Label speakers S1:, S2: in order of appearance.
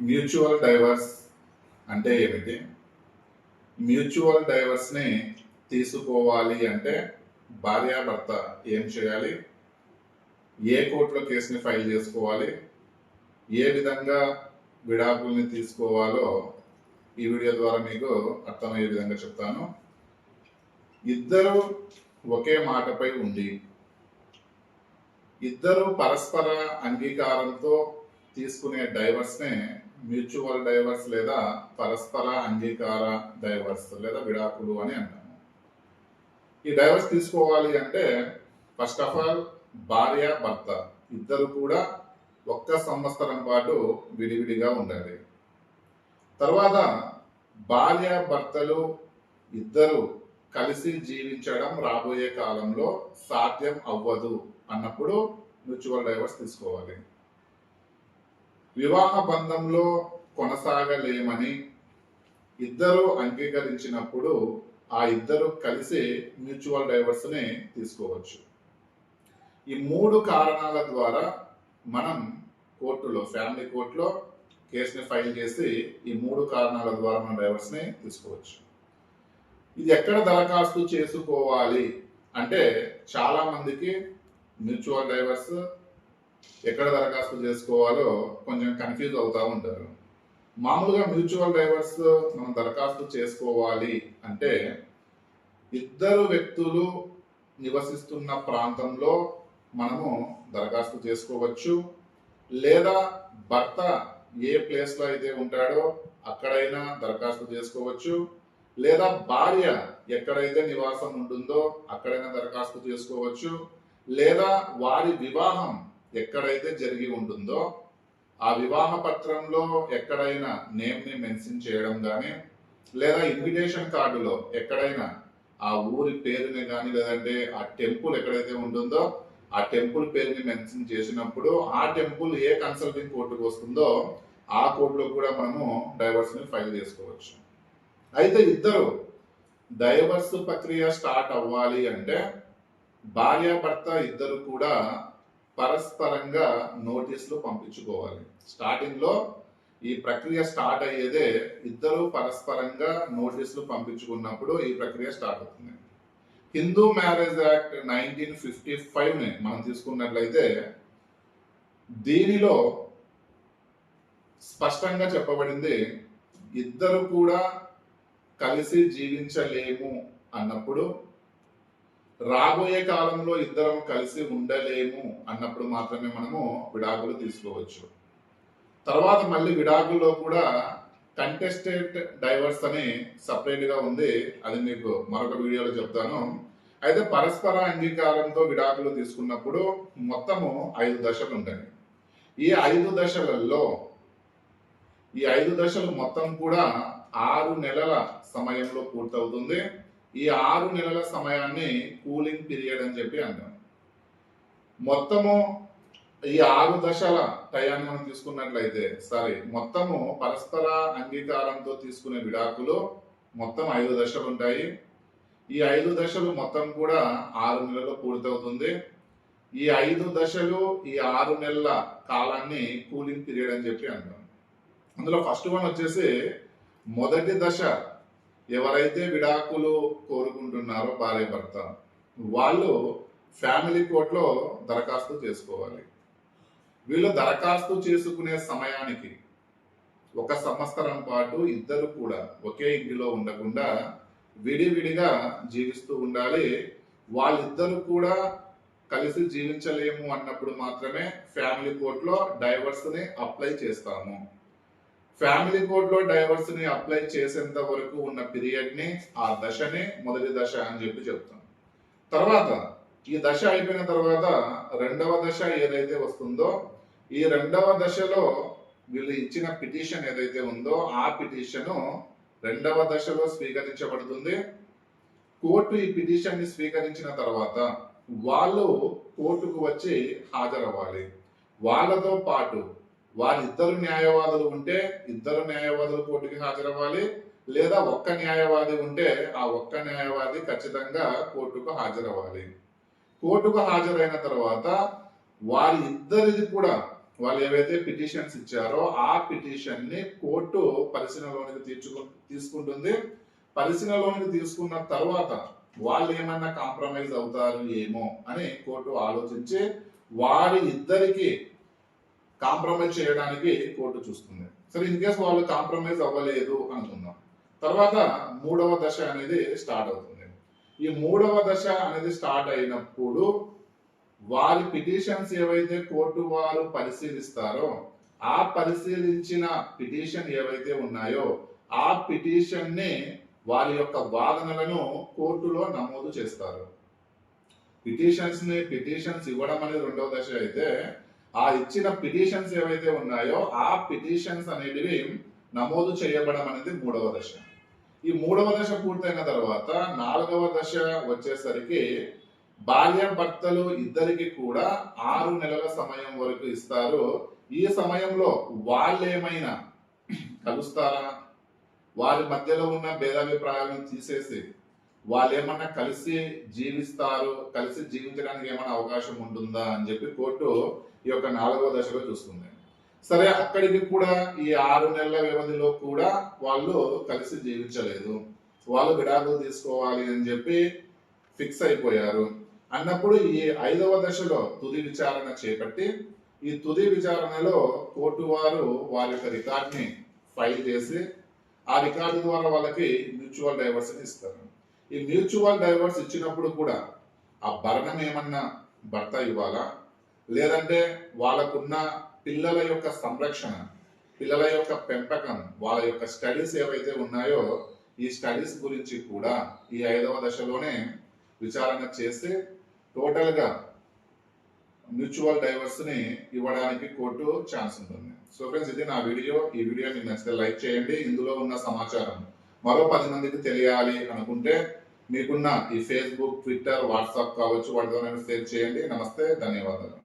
S1: Mutual divorce అంటే ఏమిటి? Mutual డైవర్స్ని తీసుకోవాలి అంటే భార్యాభర్త ఏం చేయాలి? ఏ కోర్టులో కేసుని ఫైల్ చేసుకోవాలి? ఏ విధంగా విడాకుల్ని తీసుకోవాలో ఈ వీడియో ద్వారా మీకు అర్థమయ్యే విధంగా చెప్తాను. ఇద్దరు ఒకే మాటపై ఉండి ఇద్దరు పరస్పర అంగీకారంతో తీసుకునే డైవర్స్నే మ్యూచువల్ డైవర్స్ లేదా పరస్పర అంగీకార డైవర్స్ లేదా విడాకులు అని అంటాము. ఈ డైవర్స్ తీసుకోవాలి అంటే ఫస్ట్ ఆఫ్ ఆల్ భార్య భర్త ఇద్దరు కూడా ఒక్క సంవత్సరం పాటు విడివిడిగా ఉండాలి. తర్వాత భార్య భర్తలు ఇద్దరు కలిసి జీవించడం రాబోయే కాలంలో సాధ్యం అవ్వదు అన్నప్పుడు మ్యూచువల్ డైవర్స్ తీసుకోవాలి. వివాహ బంధంలో కొనసాగలేమని ఇద్దరు అంగీకరించినప్పుడు ఆ ఇద్దరు కలిసి మ్యూచువల్ డైవర్స్ని తీసుకోవచ్చు. ఈ మూడు కారణాల ద్వారా మనం కోర్టులో ఫ్యామిలీ కోర్టులో కేసుని ఫైల్ చేసి ఈ మూడు కారణాల ద్వారా మనం డైవర్స్ని తీసుకోవచ్చు. ఇది ఎక్కడ దరఖాస్తు చేసుకోవాలి అంటే చాలామందికి మ్యూచువల్ డైవర్స్ ఎక్కడ దరఖాస్తు చేసుకోవాలో కొంచెం కన్ఫ్యూజ్ అవుతూ ఉంటారు. మామూలుగా మ్యూచువల్ డైవర్స్ మనం దరఖాస్తు చేసుకోవాలి అంటే ఇద్దరు వ్యక్తులు నివసిస్తున్న ప్రాంతంలో మనము దరఖాస్తు చేసుకోవచ్చు. లేదా భర్త ఏ ప్లేస్లో అయితే ఉంటాడో అక్కడైనా దరఖాస్తు చేసుకోవచ్చు. లేదా భార్య ఎక్కడైతే నివాసం ఉంటుందో అక్కడైనా దరఖాస్తు చేసుకోవచ్చు. లేదా వారి వివాహం ఎక్కడైతే జరిగి ఉంటుందో ఆ వివాహ పత్రంలో ఎక్కడైనా నేమ్ని మెన్షన్ చేయడం కానీ లేదా ఇన్విటేషన్ కార్డులో ఎక్కడైనా ఆ ఊరి పేరుని కానీ లేదంటే ఆ టెంపుల్ ఎక్కడైతే ఉంటుందో ఆ టెంపుల్ పేరుని మెన్షన్ చేసినప్పుడు ఆ టెంపుల్ ఏ కన్సల్టింగ్ కోర్టుకు వస్తుందో ఆ కోర్టులో కూడా మనము డైవర్స్ని ఫైల్ చేసుకోవచ్చు. అయితే ఇద్దరు డైవర్స్ ప్రక్రియ స్టార్ట్ అవ్వాలి అంటే భార్యాభర్త ఇద్దరు కూడా పరస్పరంగా నోటీసులు పంపించుకోవాలి. స్టార్టింగ్లో ఈ ప్రక్రియ స్టార్ట్ అయ్యేదే ఇద్దరు పరస్పరంగా నోటీసులు పంపించుకున్నప్పుడు ఈ ప్రక్రియ స్టార్ట్ అవుతుంది. Hindu marriage act nineteen fifty ఫైవ్ని మనం తీసుకున్నట్లయితే దీనిలో స్పష్టంగా చెప్పబడింది ఇద్దరు కూడా కలిసి జీవించలేము అన్నప్పుడు రాబోయే కాలంలో ఇద్దరం కలిసి ఉండలేము అన్నప్పుడు మాత్రమే మనము విడాకులు తీసుకోవచ్చు. తర్వాత మళ్ళీ విడాకుల్లో కూడా కంటెస్టెడ్ డైవర్స్ అని సపరేట్గా ఉంది. అది మీకు మరొక వీడియోలో చెప్తాను. అయితే పరస్పర అంగీకారంతో విడాకులు తీసుకున్నప్పుడు మొత్తము ఐదు దశలు ఉంటాయి. ఈ ఐదు దశలలో ఈ ఐదు దశలు మొత్తం కూడా ఆరు నెలల సమయంలో పూర్తవుతుంది. ఈ ఆరు నెలల సమయాన్ని కూలింగ్ పీరియడ్ అని చెప్పి అంటాం. మొత్తము ఈ ఆరు దశల టయాన్ని మనం తీసుకున్నట్లయితే సరే మొత్తము పరస్పర అంగీకారంతో తీసుకునే విడాకులు మొత్తం ఐదు దశలు ఉంటాయి. ఈ ఐదు దశలు మొత్తం కూడా ఆరు నెలలు పూర్తవుతుంది. ఈ ఐదు దశలు ఈ ఆరు నెలల కాలాన్ని కూలింగ్ పీరియడ్ అని చెప్పి అంటాం. అందులో ఫస్ట్ వన్ వచ్చేసి మొదటి దశ ఎవరైతే విడాకులు కోరుకుంటున్నారో భార్య భర్త వాళ్ళు ఫ్యామిలీ కోర్టులో దరఖాస్తు చేసుకోవాలి. వీళ్ళు దరఖాస్తు చేసుకునే సమయానికి ఒక సంవత్సరం పాటు ఇద్దరు కూడా ఒకే ఇంటిలో ఉండకుండా విడివిడిగా జీవిస్తూ ఉండాలి. వాళ్ళిద్దరు కూడా కలిసి జీవించలేము అన్నప్పుడు మాత్రమే ఫ్యామిలీ కోర్టులో డైవర్స్ని అప్లై చేస్తాము. ఫ్యామిలీ కోర్టులో డైవర్స్ని అప్లై చేసేంత వరకు ఉన్న పీరియడ్ని ఆ దశనే మొదటి దశ అని చెప్పి చెప్తాం. తర్వాత ఈ దశ అయిపోయిన తర్వాత రెండవ దశ ఏదైతే వస్తుందో ఈ రెండవ దశలో వీళ్ళు ఇచ్చిన పిటిషన్ ఏదైతే ఉందో ఆ పిటిషన్ రెండవ దశలో స్వీకరించబడుతుంది. కోర్టు ఈ పిటిషన్ని స్వీకరించిన తర్వాత వాళ్ళు కోర్టుకు వచ్చి హాజరవ్వాలి. వాళ్ళతో పాటు వారిద్దరు న్యాయవాదులు ఉంటే ఇద్దరు న్యాయవాదులు కోర్టుకి హాజరవ్వాలి లేదా ఒక్క న్యాయవాది ఉంటే ఆ ఒక్క న్యాయవాది ఖచ్చితంగా కోర్టుకు హాజరవ్వాలి. కోర్టుకు హాజరైన తర్వాత వారి ఇద్దరిది కూడా వాళ్ళు ఏవైతే పిటిషన్స్ ఇచ్చారో ఆ పిటిషన్ని కోర్టు పరిశీలనలోనికి తీర్చుకు తీసుకుంటుంది. పరిశీలనలోనికి తీసుకున్న తర్వాత వాళ్ళు ఏమన్నా కాంప్రమైజ్ అవుతారు ఏమో అని కోర్టు ఆలోచించి వారి ఇద్దరికి కాంప్రమైజ్ చేయడానికి కోర్టు చూస్తుంది. సరే ఇన్ కేస్ వాళ్ళు కాంప్రమైజ్ అవ్వలేదు అనుకుందాం. తర్వాత మూడవ దశ అనేది స్టార్ట్ అవుతుంది. ఈ మూడవ దశ అనేది స్టార్ట్ అయినప్పుడు వారి పిటిషన్స్ ఏవైతే కోర్టు వారు పరిశీలిస్తారో ఆ పరిశీలించిన పిటిషన్ ఏవైతే ఉన్నాయో ఆ పిటిషన్ని వారి యొక్క వాదనలను కోర్టులో నమోదు చేస్తారు. పిటిషన్స్ని పిటిషన్స్ ఇవ్వడం అనేది రెండవ దశ అయితే ఆ ఇచ్చిన పిటిషన్స్ ఏవైతే ఉన్నాయో ఆ పిటిషన్స్ అనేటివి నమోదు చేయబడం అనేది మూడవ దశ. ఈ మూడవ దశ పూర్తయిన తర్వాత నాలుగవ దశ వచ్చేసరికి భార్య భర్తలు ఇద్దరికి కూడా ఆరు నెలల సమయం వరకు ఇస్తారు. ఈ సమయంలో వాళ్ళేమైనా కలుస్తారా? వారి మధ్యలో ఉన్న భేదాభిప్రాయాలను తీసేసి వాళ్ళు ఏమన్నా కలిసి జీవిస్తారు కలిసి జీవించడానికి ఏమైనా అవకాశం ఉంటుందా అని చెప్పి కోర్టు ఈ యొక్క నాలుగవ దశలో చూస్తుంది సరే అక్కడికి కూడా ఈ ఆరు నెలల వ్యవధిలో కూడా వాళ్ళు కలిసి జీవించలేదు. వాళ్ళు విడాకులు తీసుకోవాలి అని చెప్పి ఫిక్స్ అయిపోయారు. అన్నప్పుడు ఈ ఐదవ దశలో తుది విచారణ చేపట్టి ఈ తుది విచారణలో కోర్టు వారు వారి యొక్క రికార్డ్ని ఫైల్ చేసి ఆ రికార్డు ద్వారా వాళ్ళకి మ్యూచువల్ డైవర్స్ ఇస్తారు. ఈ మ్యూచువల్ డైవర్స్ ఇచ్చినప్పుడు కూడా ఆ భరణం ఏమన్నా భర్త ఇవ్వాలా? లేదంటే వాళ్ళకున్న పిల్లల యొక్క సంరక్షణ పిల్లల యొక్క పెంపకం వాళ్ళ యొక్క స్టడీస్ ఏవైతే ఉన్నాయో ఈ స్టడీస్ గురించి కూడా ఈ ఐదవ దశలోనే విచారణ చేసి టోటల్గా మ్యూచువల్ డైవర్స్ని ఇవ్వడానికి కోర్టు ఛాన్స్ ఉంటుంది. సో ఫ్రెండ్స్ ఇది నా వీడియో. ఈ వీడియో మీకు నచ్చితే లైక్ చేయండి. ఇందులో ఉన్న సమాచారం మరో పది మందికి తెలియాలి అనుకుంటే మీకున్న ఈ ఫేస్బుక్ ట్విట్టర్ వాట్సాప్ కావచ్చు. వాటితో షేర్ చేయండి. నమస్తే ధన్యవాదాలు.